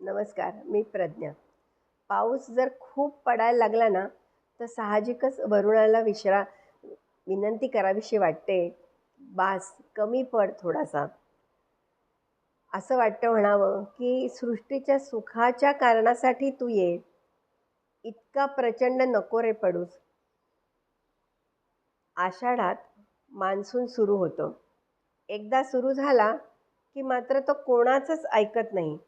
नमस्कार मी प्रज्ञा. पाऊस जर खूप पडायला लागला ना तर साहजिकच वरुणाला विश्रा विनंती करावीशी वाटते. बास कमी पड थोडासा. असं वाटतं म्हणावं की सृष्टीच्या सुखाच्या कारणासाठी तू ये. इतका प्रचंड नको रे पडूस. आषाढात मान्सून सुरू होतो. एकदा सुरू झाला की मात्र तो कोणाचंच ऐकत नाही.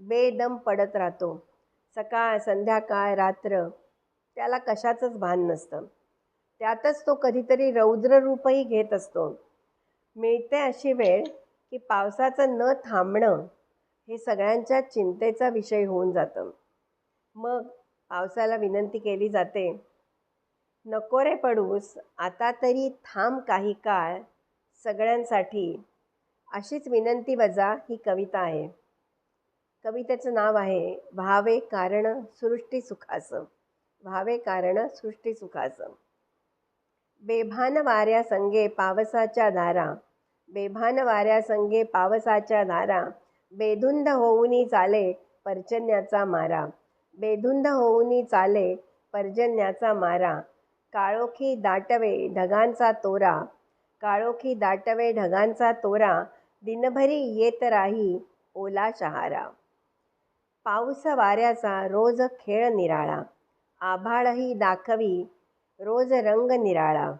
बेदम पडत राहतो. सकाळ संध्याकाळ रात्र. त्याला कशाचंच भान नसतं. त्यातच तो कधीतरी रौद्ररूपही घेत असतो. मिळते अशी वेळ की पावसाचं न थांबणं हे सगळ्यांच्या चिंतेचा विषय होऊन जातं. मग पावसाला विनंती केली जाते नको रे पडूस आता तरी थांब काही काळ सगळ्यांसाठी. अशीच विनंती वजा ही कविता आहे. कवितेचं नाव आहे भावे कारण सृष्टी सुखाचं भावे कारण सृष्टी सुखाचं बेभान वाऱ्या संगे पावसाच्या धारा बेभान वाऱ्या संगे पावसाच्या धारा बेधुंद होऊनी चाले पर्जन्याचा मारा बेधुंद होऊनी चाले पर्जन्याचा मारा काळोखी दाटवे ढगांचा तोरा काळोखी दाटवे ढगांचा तोरा दिनभरी येत राही ओला शहारा. पाऊस वाऱ्याचा रोज खेळ निराळा. आभाळही दाखवी रोज रंग निराळा.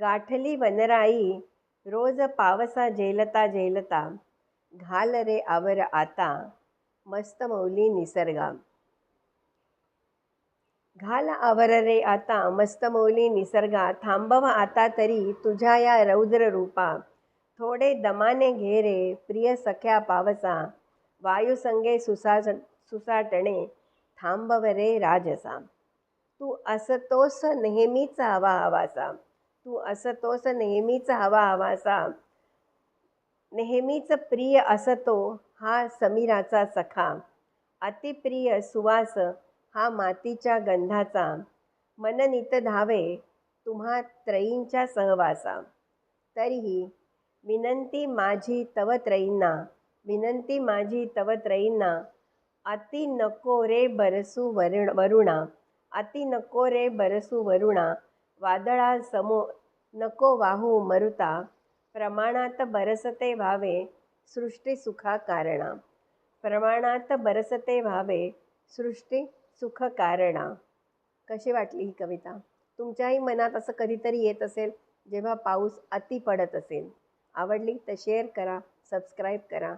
गाठली वनराई रोज पावसा झेलता झेलता. घाल रे आवर आता मस्त मौली निसर्गा. घाल आवर रे आता मस्त मौली निसर्गा. थांबव आता तरी तुझ्या या रौद्र रूपा. थोडे दमाने घे रे प्रिय सख्या पावसा. वायुसंगे सुसाज सुसाटणे थांबव रे राजसा तू असतोस नेहमीच हवा हवासा तू असतोस नेहमीच हवा हवासा नेहमीच प्रिय असतो हा समीराचा सखा अतिप्रिय सुवास हा मातीच्या गंधाचा मननित धावे तुम्हा त्रयींच्या सहवासा तरीही विनंती माझी तव त्रयींना विनंती माझी तवत्रयींना अति नको रे बरसू वरुण वरुणा. अति नको रे बरसू वरुणा. वादळा समो नको वाहू मरुता. प्रमाणात बरसते व्हावे सृष्टी सुखा कारणा. प्रमाणात बरसते व्हावे सृष्टी सुख कारणा. कशी वाटली ही कविता? तुमच्याही मनात असं कधीतरी येत असेल जेव्हा पाऊस अति पडत असेल. आवडली तर शेअर करा सबस्क्राईब करा.